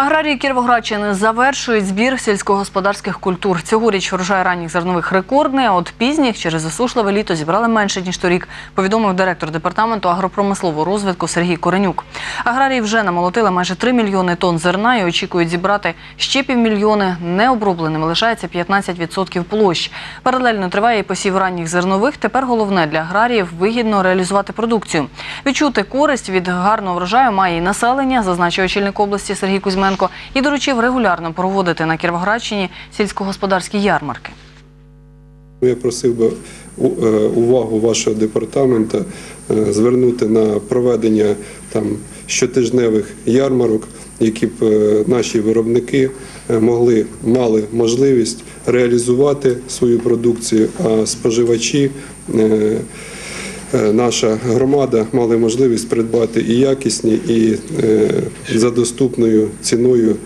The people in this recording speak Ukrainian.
Аграрії Кіровоградщини завершують збір сільськогосподарських культур. Цьогоріч врожай ранніх зернових рекордний, а от пізніх через засушливе літо зібрали менше ніж торік. Повідомив директор департаменту агропромислового розвитку Сергій Коренюк. Аграрії вже намолотили майже 3 мільйони тонн зерна і очікують зібрати ще півмільйони. Необробленими лишається 15% площ. Паралельно триває і посів ранніх зернових. Тепер головне для аграріїв вигідно реалізувати продукцію. Відчути користь від гарного врожаю має і населення, зазначив очільник області Сергій Кузьменко, і доручив регулярно проводити на Кіровоградщині сільськогосподарські ярмарки. Я просив би е, увагу вашого департаменту е, звернути на проведення там щотижневих ярмарок, які б е, наші виробники могли мали можливість реалізувати свою продукцію, а споживачі. Е, Наша громада мали можливість придбати і якісні, і е, за доступною ціною